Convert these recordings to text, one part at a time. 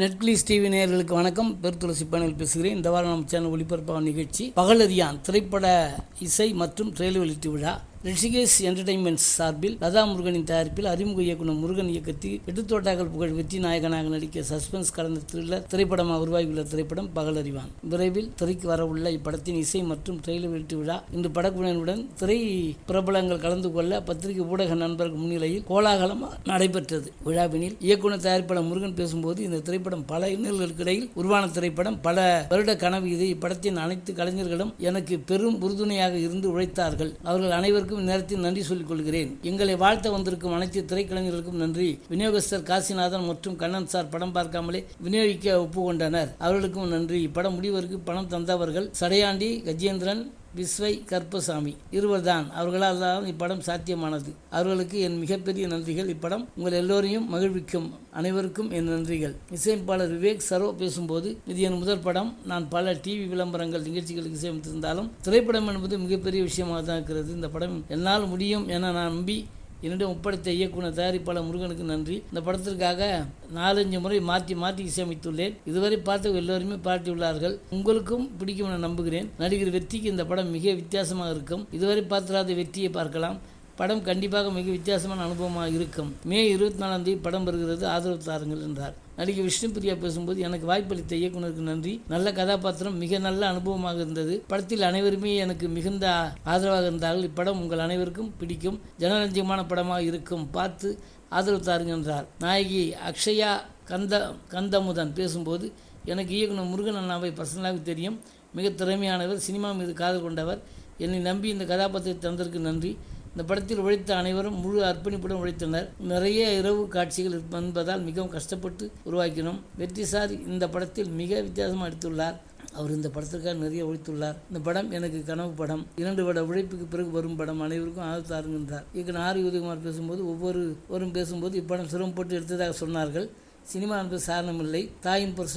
Netflix TV நேயர்களுக்கு வணக்கம். பெருத்துளசி panel பேசுகிறேன். இந்த வாரம் நம்ம சேனல் ஒளிபரப்பான நிகழ்ச்சி பகலறியான் திரைப்பட இசை மற்றும் ட்ரெயிலர் வெளியீட்டு விழா. ரிஷிகேஷ் என்டர்டைன்மெண்ட்ஸ் சார்பில் லதா முருகனின் தயாரிப்பில் அறிமுக இயக்குனர் முருகன் இயக்கத்தில் எடுத்தோட்டாக்கள் புகழ் வெற்றி நாயகனாக நடிக்க சஸ்பென்ஸ் கலந்த த்ரில்லர் திரைப்படமாக உருவாகியுள்ள திரைப்படம் பகலறிவான் விரைவில் திரைக்கு வரவுள்ள இப்படத்தின் இசை மற்றும் ட்ரெய்லர் வெளியீட்டு விழா இன்று படக்குழுவினருடன் திரை பிரபலங்கள் கலந்து கொள்ள பத்திரிகை ஊடக நண்பர்கள் முன்னிலையில் கோலாகலமாக நடைபெற்றது. விழாவினில் இயக்குனர் தயாரிப்பாளர் முருகன் பேசும்போது இந்த திரைப்படம் பல இன்னல்களுக்கு இடையில் உருவான திரைப்படம். பல வருட கனவு இது. இப்படத்தின் அனைத்து கலைஞர்களும் எனக்கு பெரும் உறுதுணையாக இருந்து உழைத்தார்கள். அவர்கள் அனைவருக்கும் நேரத்தில் நன்றி சொல்லிக் கொள்கிறேன். எங்களை வாழ்த்த வந்திருக்கும் அனைத்து திரைக்கலைஞர்களுக்கும் நன்றி. விநியோகஸ்தர் காசிநாதன் மற்றும் கண்ணன் சார் படம் பார்க்காமலே விநியோகிக்க ஒப்புக்கொண்டனர். அவர்களுக்கும் நன்றி. இப்படம் முடிவருக்கு பணம் தந்தவர்கள் சடையாண்டி கஜேந்திரன் விஸ்வை கற்பசாமி இருவர்தான். அவர்களால் தான் இப்படம் சாத்தியமானது. அவர்களுக்கு என் மிகப்பெரிய நன்றிகள். இப்படம் உங்கள் எல்லோரையும் மகிழ்விக்கும். அனைவருக்கும் என் நன்றிகள். இசையமைப்பாளர் விவேக் சரோ பேசும்போது இது என் முதல் படம். நான் பல டிவி விளம்பரங்கள் நிகழ்ச்சிகளுக்கு இசையமைத்திருந்தாலும் திரைப்படம் என்பது மிகப்பெரிய விஷயமாக தான் இருக்கிறது. இந்த படம் என்னால் முடியும் என நான் நம்பி என்னிடம் ஒப்படைத்த இயக்குனர் தயாரிப்பாளர் முருகனுக்கு நன்றி. இந்த படத்திற்காக நாலஞ்சு முறை மாற்றி மாற்றி இசையமைத்துள்ளேன். இதுவரை பார்த்து எல்லோருமே பாராட்டியுள்ளார்கள். உங்களுக்கும் பிடிக்கும் என நம்புகிறேன். நடிகர் வெற்றிக்கு இந்த படம் மிக வித்தியாசமாக இருக்கும். இதுவரை பார்த்திராத வெற்றியை பார்க்கலாம். படம் கண்டிப்பாக மிக வித்தியாசமான அனுபவமாக இருக்கும். மே இருபத்தி நாலாம் தேதி படம் வருகிறது ஆதரவு தாருங்கள் என்றார். நடிகை விஷ்ணுபிரியா பேசும்போது எனக்கு வாய்ப்பளித்த இயக்குனருக்கு நன்றி. நல்ல கதாபாத்திரம் மிக நல்ல அனுபவமாக இருந்தது. படத்தில் அனைவருமே எனக்கு மிகுந்த ஆதரவாக இருந்தார்கள். இப்படம் உங்கள் அனைவருக்கும் பிடிக்கும். ஜனரஞ்சகமான படமாக இருக்கும். பார்த்து ஆதரவு தாருங்க என்றார். நாயகி அக்ஷயா கந்த கந்தமுதன் பேசும்போது எனக்கு இயக்குனர் முருகன் அண்ணாவை பர்சனலாக தெரியும். மிக திறமையானவர். சினிமா மீது காதல் கொண்டவர். என்னை நம்பி இந்த கதாபாத்திரத்தை தந்ததற்கு நன்றி. இந்த படத்தில் உழைத்த அனைவரும் முழு அர்ப்பணிப்புடன் உழைத்தனர் நிறைய இரவு காட்சிகள் என்பதால் மிகவும் கஷ்டப்பட்டு உருவாக்கினோம். வெற்றி சார் இந்த படத்தில் மிக வித்தியாசமாக எடுத்துள்ளார் அவர் இந்த படத்திற்காக நிறைய உழைத்துள்ளார் இந்த படம் எனக்கு கனவு படம். இரண்டு வட உழைப்புக்கு பிறகு வரும் படம். அனைவருக்கும் ஆதரவு தாருங்கின்றார் இயக்குனர் ஆர் உதயகுமார் பேசும்போது ஒவ்வொரு வரும் பேசும்போது இப்படம் சிரமப்பட்டு எடுத்ததாக சொன்னார்கள். சினிமா என்பது சாரணமில்லை தாயின் புருஷ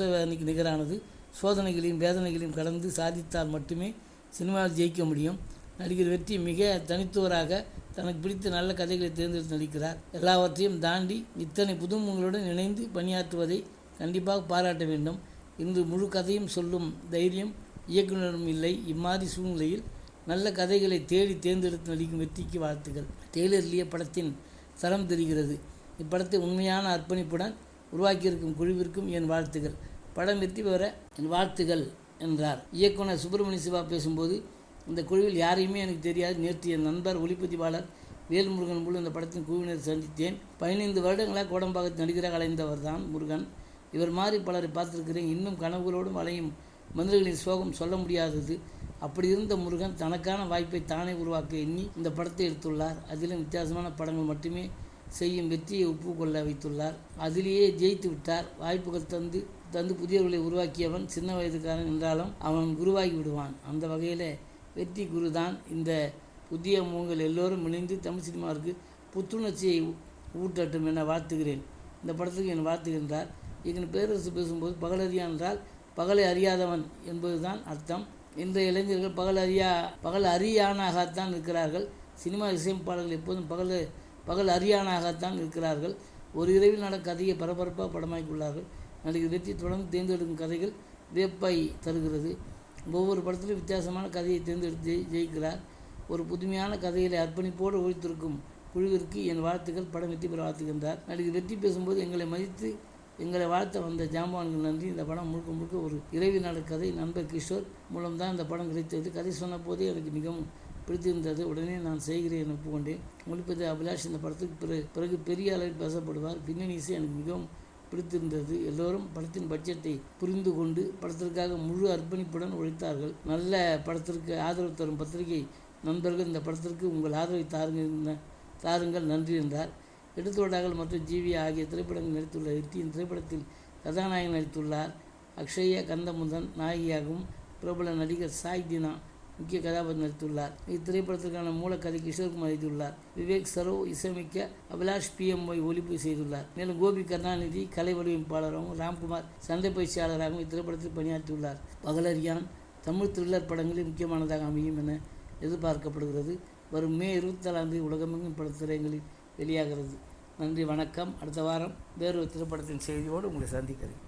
நிகரானது. சோதனைகளையும் வேதனைகளையும் கடந்து சாதித்தால் மட்டுமே சினிமாவில் ஜெயிக்க முடியும். நடிகர் வெற்றி மிக தனித்துவராக தனக்கு பிடித்த நல்ல கதைகளை தேர்ந்தெடுத்து நடிக்கிறார். எல்லாவற்றையும் தாண்டி இத்தனை புதுமுகங்களுடன் இணைந்து பணியாற்றுவதை கண்டிப்பாக பாராட்ட வேண்டும். இன்று முழு கதையும் சொல்லும் தைரியம் இயக்குனரும் இல்லை. இம்மாதிரி சூழ்நிலையில் நல்ல கதைகளை தேடி தேர்ந்தெடுத்து நடிக்கும் வெற்றிக்கு வாழ்த்துக்கள். டெய்லர் லிய படத்தின் தரம் தெரிகிறது. இப்படத்தை உண்மையான அர்ப்பணிப்புடன் உருவாக்கியிருக்கும் குழுவிற்கும் என் வாழ்த்துகள் படம் வெற்றி பெற என் வாழ்த்துகள் என்றார். இயக்குனர் சுப்பிரமணிய சிவா பேசும்போது இந்த குழுவில் யாரையுமே எனக்கு தெரியாது. நேற்று என் நண்பர் ஒளிப்பதிவாளர் வேல்முருகன் மூலம் இந்த படத்தின் குழுவினர் சந்தித்தேன். பதினைந்து வருடங்களாக கோடம்பாக்கத்து நடிகராக அலைந்தவர் தான் முருகன். இவர் மாதிரி பலரை பார்த்துருக்கிறேன். இன்னும் கனவுகளோடும் அலையும் மனிதர்களின் சோகம் சொல்ல முடியாதது. அப்படி இருந்த முருகன் தனக்கான வாய்ப்பை தானே உருவாக்க எண்ணி இந்த படத்தை எடுத்துள்ளார். அதிலும் வித்தியாசமான படங்கள் மட்டுமே செய்யும் வெற்றியை ஒப்புக்கொள்ள வைத்துள்ளார். அதிலேயே ஜெயித்து விட்டார். வாய்ப்புகள் தந்து தந்து புதியவர்களை உருவாக்கியவன் சின்ன வயதுக்காரன் என்றாலும் அவன் குருவாகி விடுவான். அந்த வகையில் வெற்றி குரு தான் இந்த புதிய முகங்கள் எல்லோரும் இணைந்து தமிழ் சினிமாவிற்கு புத்துணர்ச்சியை ஊட்டட்டும் என வாழ்த்துகிறேன். இந்த படத்துக்கு என் வாழ்த்துகின்றார். இதன் பேரரசு பேசும்போது பகலறியான் என்றால் பகலை அறியாதவன் என்பதுதான் அர்த்தம். இன்றைய இளைஞர்கள் பகல் அறியா பகல் அறியானாகத்தான் இருக்கிறார்கள். சினிமா இசையமைப்பாளர்கள் எப்போதும் பகல் பகல் அறியானாகத்தான் இருக்கிறார்கள். ஒரு இரவில் நடக்க கதையை பரபரப்பாக படமாக்கியுள்ளார்கள். நடிகர் வெற்றி தொடர்ந்து தேர்ந்தெடுக்கும் கதைகள் வியப்பை தருகிறது. ஒவ்வொரு படத்திலும் வித்தியாசமான கதையை தேர்ந்தெடுத்து ஜெயிக்கிறார். ஒரு புதுமையான கதைகளை அர்ப்பணிப்போடு ஒழித்திருக்கும் குழுவிற்கு என் வாழ்த்துக்கள் படம் வெற்றி பெற வாழ்த்துகின்றார். நடிகர் வெற்றி பேசும்போது எங்களை மதித்து எங்களை வாழ்த்த வந்த ஜாம்பவான்கள் நன்றி. இந்த படம் முழுக்க முழுக்க ஒரு இறைவி நாடு கதை. நண்பர் கிஷோர் மூலம்தான் இந்த படம் கிடைத்தது. கதை சொன்ன போதே எனக்கு மிகவும் பிடித்திருந்தது. உடனே நான் செய்கிறேன் ஒப்புக்கொண்டேன். முழுப்பது அபிலாஷ் இந்த படத்துக்கு பிறகு பிறகு பெரிய அளவில் பேசப்படுவார். பின்னணி இசை எனக்கு மிகவும் பிடித்திருந்தது. எல்லோரும் படத்தின் பட்ஜெட்டை புரிந்து கொண்டு படத்திற்காக முழு அர்ப்பணிப்புடன் உழைத்தார்கள். நல்ல படத்திற்கு ஆதரவு தரும் பத்திரிகை நண்பர்கள் இந்த படத்திற்கு உங்கள் ஆதரவை தாருங்கள் தாருங்கள் நன்றி என்றார். எடுத்துவடாகல் மற்றும் ஜீவி ஆகிய திரைப்படங்கள் நடித்துள்ள ரித்தியின் திரைப்படத்தில் கதாநாயகன் நடித்துள்ளார். அக்ஷய கந்தமுதன் நாயகியாகவும் பிரபல நடிகர் சாய் தினா முக்கிய கதாபாத்திரம் நடித்துள்ளார். இத்திரைப்படத்திற்கான மூலக்கதை கிஷோர்குமார் எழுதியுள்ளார் விவேக் சரோ இசையமைக்க அபிலாஷ் பிஎம்ஒய் ஒலிப்பு செய்துள்ளார். மேலும் கோபி கருணாநிதி கலை வடிவமைப்பாளராகவும் ராம்குமார் சண்டை பயிற்சியாளராகவும் இத்திரைப்படத்தில் பணியாற்றியுள்ளார். பகலரியான் தமிழ் த்ரில்லர் படங்களில் முக்கியமானதாக அமையும் என எதிர்பார்க்கப்படுகிறது. வரும் மே இருபத்தாலாம் தேதி உலகமெங்கும் பட திரையங்களில் வெளியாகிறது. நன்றி வணக்கம். அடுத்த வாரம் வேறொரு திரைப்படத்தின் செய்தியோடு உங்களை சந்திக்கிறேன்.